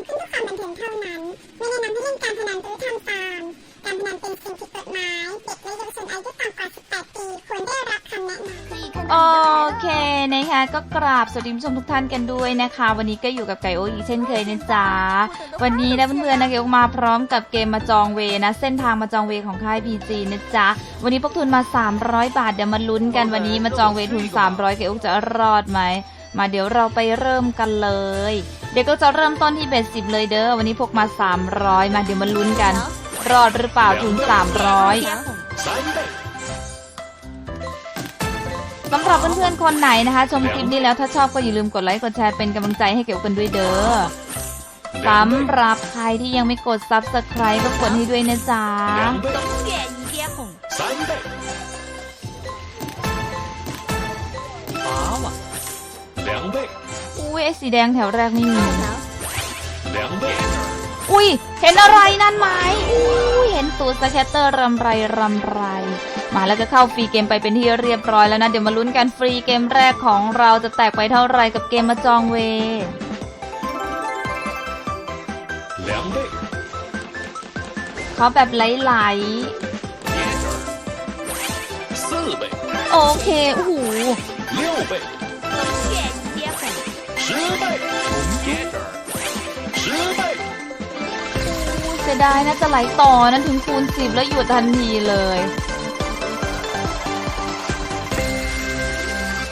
ำขึ้นเพื่อความบันเทิงเท่านั้น ไม่แนะนำให้เล่นการพนันหรือทำตามการพนันเป็นสิ่งผิดกฎหมาย เด็กและเยาวชนอายุต่ำกว่า 18 ปีควรได้รับคำแนะนำโอเคนะคะก็กราบสวัสดีผู้ชมทุกท่านกันด้วยนะคะ วันนี้ก็อยู่กับไก่โออีกเช่นเคยนะจ๊ะวันนี้นะเพื่อนๆนะเกลมาพร้อมกับเกมมาจองเวนะ เส้นทางมาจองเวของค่าย PG นะจ๊ะวันนี้พกทุนมา 300 บาทเดี๋ยวมาลุ้นกันวันนี้มาจองเวทุน 300เกลจะรอดไหมมาเดี๋ยวเราไปเริ่มกันเลย เดี๋ยวก็จะเริ่มต้นที่เบสสิบเลยเด้อ วันนี้พกมา 300 มาเดี๋ยวมาลุ้นกัน รอดหรือเปล่าทุน300三倍，สำหรับเพื่อนๆคนไหนนะคะ ชมคลิปนี้แล้วถ้าชอบก็อย่าลืมกดไลค์กดแชร์เป็นกำลังใจให้เกี่ยวกันด้วยเด้อสำหรับใครที่ยังไม่กด subscribe ก็กดให้ด้วยนะจ๊ะ อุ้ยไอ้สีแดงแถวแรกไม่มีอุ้ยเห็นอะไรนั่นไหมอุ้ยเห็นตัวสแคตเตอร์รำไรรำไร มาแล้วก็เข้าฟรีเกมไปเป็นที่เรียบร้อยแล้วนะเดี๋ยวมาลุ้นกันฟรีเกมแรกของเราจะแตกไปเท่าไรกับเกมมาจองเวเขาแบบไหลไหลโอเคโอ้โห เสียดายนะจะไหลต่อนั้นถึงคูณสิบแล้วหยุดทันทีเลย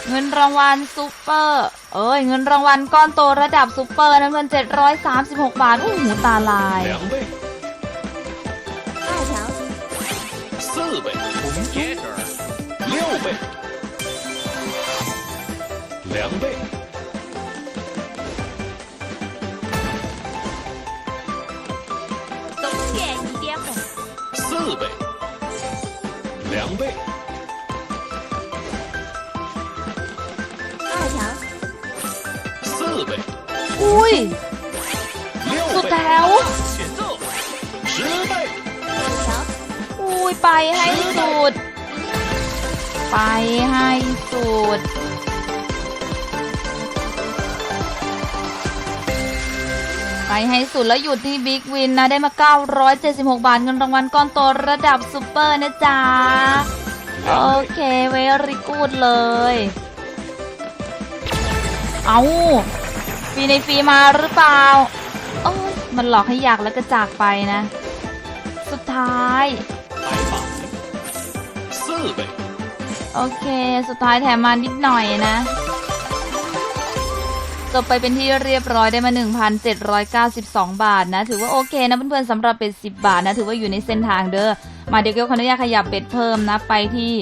เงินรางวัลซูเปอร์ เอ้ย เงินรางวัลก้อนโตระดับซูเปอร์นั้นเงินเจ็ดร้อยสามสิบหกบาทโอ้โหตาลาย。 四倍，两倍，二条，四倍， อุ้ย 六 สุด 倍， แถว 前奏，十倍，五条， อุ้ย ไปให้สุด ไปให้สุด ไปให้สุดแล้วหยุดที่บิ๊กวินนะได้มา 976 บาทเงินรางวัลก้อนโตระดับซูเปอร์นะจ๊ะ โอเคเวริกูดเลย เอาฟีในฟีมาหรือเปล่า โอ้ยมันหลอกให้อยากแล้วก็จากไปนะ สุดท้ายโอเค สุดท้ายแถมมานิดหน่อยนะ จบไปเป็นที่เรียบร้อยได้มา 1,792 บาทนะ ถือว่าโอเคนะเพื่อนๆสำหรับเป็ด 10 บาทนะ ถือว่าอยู่ในเส้นทางเด้อ มาเดี๋ยวเกียวขออนุญาตขยับเป็ดเพิ่มนะ ไปที่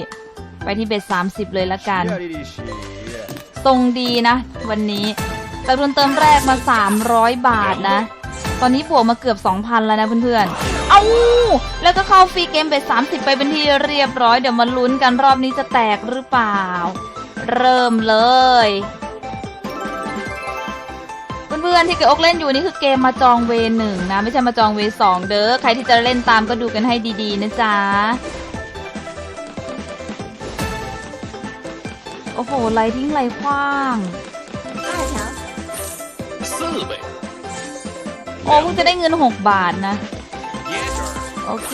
ไปที่เบ็ด30 เลยละกัน ทรงดีนะ วันนี้แต่ทุนเติมแรกมา 300 บาทนะ ตอนนี้บวกมาเกือบ 2,000 แล้วนะเพื่อนๆ เอาแล้วก็เข้าฟรีเกมเบ็ด30 ไปเป็นที่เรียบร้อย เดี๋ยวมาลุ้นกันรอบนี้จะแตกหรือเปล่า เริ่มเลย พื่อนๆที่เกอกเล่นอยู่นี่คือเกมมาจองเวหนึ่งนะ ไม่ใช่มาจองเวสองเด้อใครที่จะเล่นตามก็ดูกันให้ดีๆนะจ๊ะโอ้โหไหลทิ้งไหลคว้างโอ้เพิ่จะได้เงิน 6 บาทนะ โอเค。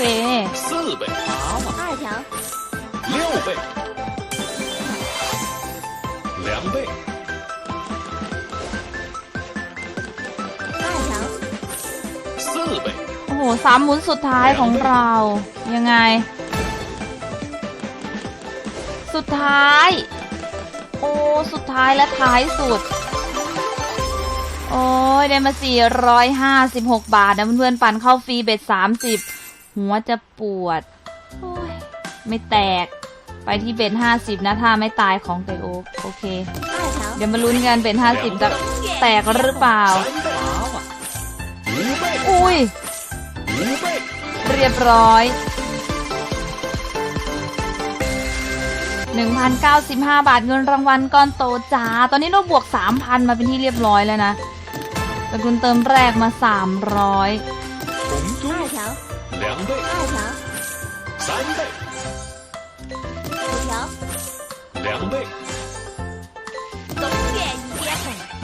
ไปโอ้โหสามหมุนสุดท้ายของเรา ยังไง สุดท้าย โอ้สุดท้ายและท้ายสุด โอ้ยได้มา 456 บาทนะเพื่อนๆ ปันเข้าฟรีเบ็ด 30 หัวจะปวด โอ้ย ไม่แตกไปที่เบ็ด50 นะ ถ้าไม่ตายของไตโอโอเค เดี๋ยวมาลุ้นกันเบ็ด50 จะแตกหรือเปล่า อุ้ย五倍，เรียบร้อย 1,095 บาทเงินรางวัลก้อนโตจ้า ตอนนี้เราบวก 3,000 มาเป็นที่เรียบร้อยแล้วนะ แต่คุณเติมแรกมา 300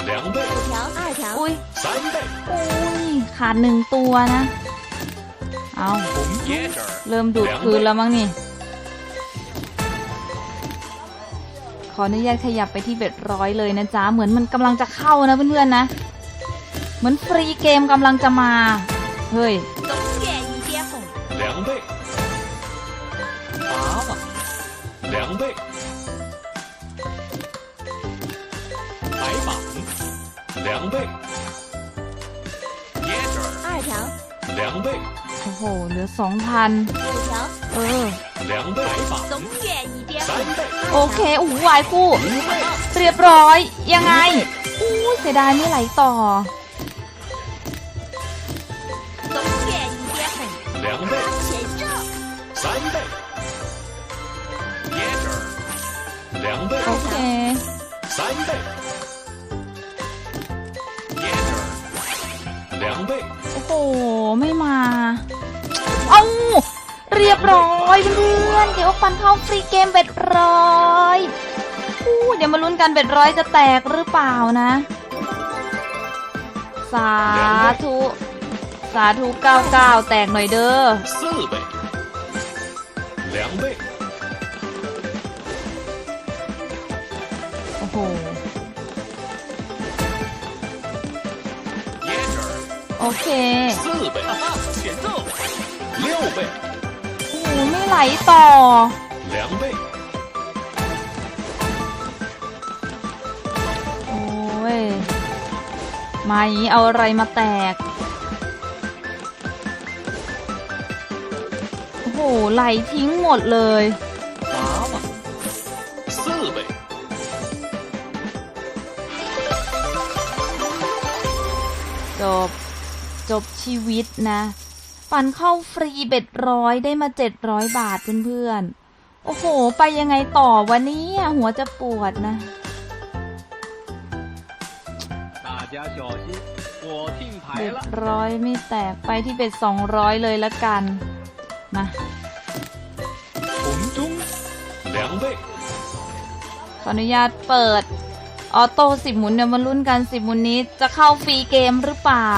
两倍，二条，三倍，五条，两倍，点一点红， 两倍，五条，二条， อุ้ย 三倍， อุ้ยขาดหนึ่งตัวนะ เอา 红椰汁儿， เริ่มดูดคืนแล้วมั้งนี่ ขออนุญาตขยับไปที่เบ็ดร้อยเลยนะจ๊ะ เหมือนมันกำลังจะเข้านะเพื่อนๆนะ เหมือนฟรีเกมกำลังจะมา เฮ้ย 两倍，椰汁儿，二条，两倍， โอ้โห เหลือสองพัน 五条， เออ 两倍，白板，东岳一点三红，倍， โอเคโอ้โหวายคู่ 五倍， เรียบร้อย ยังไงอู้เสียดายไม่ไหลต่อ อยเพื่อนเดี๋ยวฟันเข้าฟรีเกมเบ็ดร้อยเดี๋ยวมาลุ้นกันเบ็ดร้อยจะแตกหรือเปล่านะ สาธุ สาธุเก้าเก้าแตกหน่อยเด้อโอ้โหโอเค ไม่ไหลต่อ 两倍， โอ้ย มาอย่างนี้เอาอะไรมาแตก โอ้โห ไหลทิ้งหมดเลย 八万，四倍， จบ จบชีวิตนะ ฝันเข้าฟรีเบ็ดร้อยได้มาเจ็ดร้อยบาทเพื่อนๆ โอ้โห ไปยังไงต่อวันนี้หัวจะปวดนะเบ็ดร้อยไม่แตกไปที่เบ็ดสองร้อยเลยละกัน มาขออนุญาตเปิด ออโต้สิบหมุนเดี๋ยวมาลุ้นกันสิบหมุนนี้จะเข้าฟรีเกมหรือเปล่า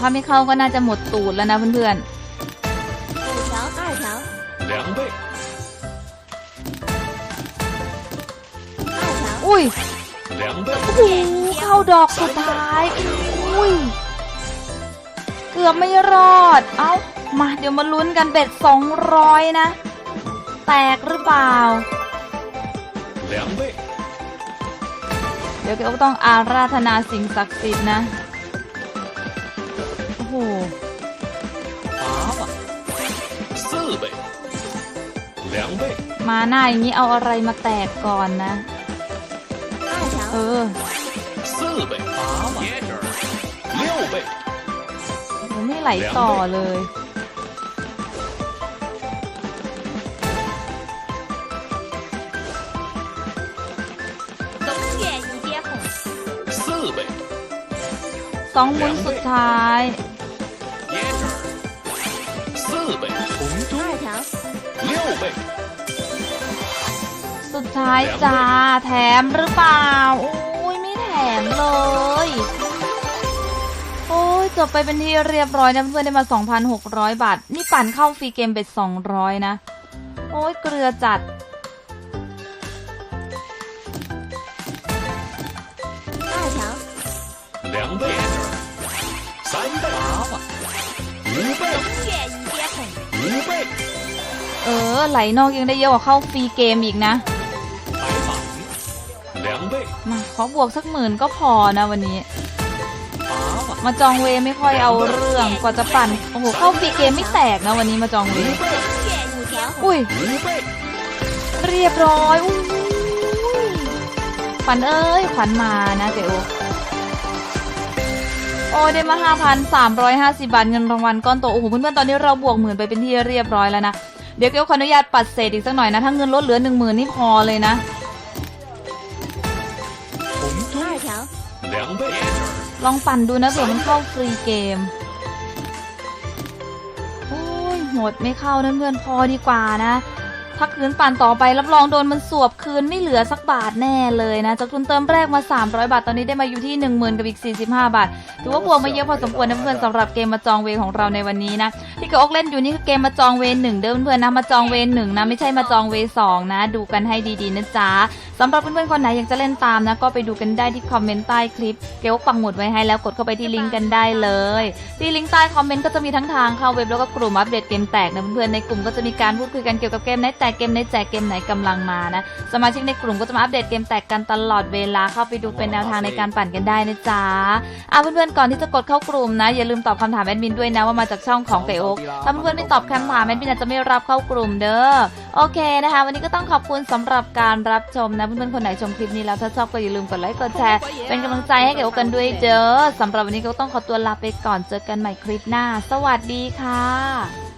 ถ้าไม่เข้าก็น่าจะหมดตูดแล้วนะเพื่อนๆ อุ้ยโอ้โหเข้าดอกสุดท้าย อุ้ย เกือบไม่รอด เอ้า มาเดี๋ยวมาลุ้นกันเบ็ดสองร้อยนะ แตกหรือเปล่าเดี๋ยวก็ต้องอาราธนาสิ่งศักดิ์สิทธิ์นะ 八万，四倍，两倍， มาหน้าอย่างนี้เอาอะไรมาแตกก่อนนะ 二 เอ 条， อ 四倍，八万，椰汁儿，六倍， โอ้ไม่ไหลต่อเลย 东岳一点红，四倍， สองหมุนสุดท้าย สุดท้ายจ้า แถมหรือเปล่า โอ้ยไม่แถมเลย โอ้ยจบไปเป็นที่เรียบร้อยนะเพื่อนๆได้มา 2,600 บาท นี่ปั่นเข้าฟรีเกมเบ็ด200 นะ โอ้ยเกลือจัด 二条，两倍，椰汁儿，三倍，八万，五倍，东岳一点红，五倍， เ เออไหลนอกยังได้เยอะกว่าเข้าฟรีเกมอีกนะ มาขอบวกสักหมื่นก็พอนะวันนี้ มาจองเวไม่ค่อยเอาเรื่องกว่าจะปั่น โอ้โห เข้าฟรีเกมไม่แตกนะวันนี้มาจองเว อุ้ย เรียบร้อยอุ้ยขวัญเอ้ย ขวัญมานะเจ๊โอโอ้ได้มา 5,350 บาท เงินรางวัลก้อนโต โอ้โห เพื่อนๆ ตอนนี้เราบวกหมื่นไปเป็นที่เรียบร้อยแล้วนะ เดี๋ยวเกีขออนุญาตปัดเศษอีกสักหน่อยนะ ถ้าเงินลดเหลือหนึ่งหมื่นนี่พอเลยนะ ลองปั่นดูนะเผื่อมันเข้าฟรีเกม โอ้ยหมดไม่เข้านะเพื่อนพอดีกว่านะ ถ้าคืนปั่นต่อไปรับรองโดนมันสวบคืนไม่เหลือสักบาทแน่เลยนะ จากทุนเติมแรกมา 300 บาท ตอนนี้ได้มาอยู่ที่ 10,000กับอีก 45 บาท ถือว่าบวกมาเยอะพอสมควรนะเพื่อนสำหรับเกมมาจองเวของเราในวันนี้นะ ที่เกอกเล่นอยู่นี่คือเกมมาจองเวหนึ่งเด้อเพื่อนๆนะมาจองเวหนึ่งนะไม่ใช่มาจองเวสองนะ ดูกันให้ดีๆนะจ๊ะสำหรับเพื่อนๆคนไหนอยากจะเล่นตามนะก็ไปดูกันได้ที่คอมเมนต์ใต้คลิปเกลปังหมุดไว้ให้แล้วกดเข้าไปที่ลิงก์กันได้เลยที่ลิงก์ใต้คอมเมนต์ก็จะมีทั้งทางเข้าเว็บแล้วก็กลุ่มอัปเดตเกมแตกนะเพื่อนๆในกลุ่มก็จะมีการพูดคุยกันเกี่ยวกับเกมไหนแตกเกมไหนแจกเกมไหนกำลังมานะ สมาชิกในกลุ่มก็จะมาอัปเดตเกมแตกกันตลอดเวลาเข้าไปดูเป็นแนวทางในการปั่นกันได้นะจ๊ะอะเพื่อนๆก่อนที่จะกดเข้ากลุ่มนะ อย่าลืมตอบคำถามแอดมินด้วยนะว่ามาจากช่องของไก่โอ๊กถ้าเพื่อนๆไม่ตอบคำถามแอดมินอาจจะไม่รับเข้ากลุ่มเด้อโอเคนะคะ วันนี้ก็ต้องขอบคุณสำหรับการรับชมนะเพื่อนๆคนไหนชมคลิปนี้แล้วถ้าชอบก็อย่าลืมกดไลค์กดแชร์เป็นกำลังใจให้ไก่โอ๊กกันด้วยเด้อสำหรับวันนี้ก็ต้องขอตัวลาไปก่อนเจอกันใหม่คลิปหน้า สวัสดีค่ะ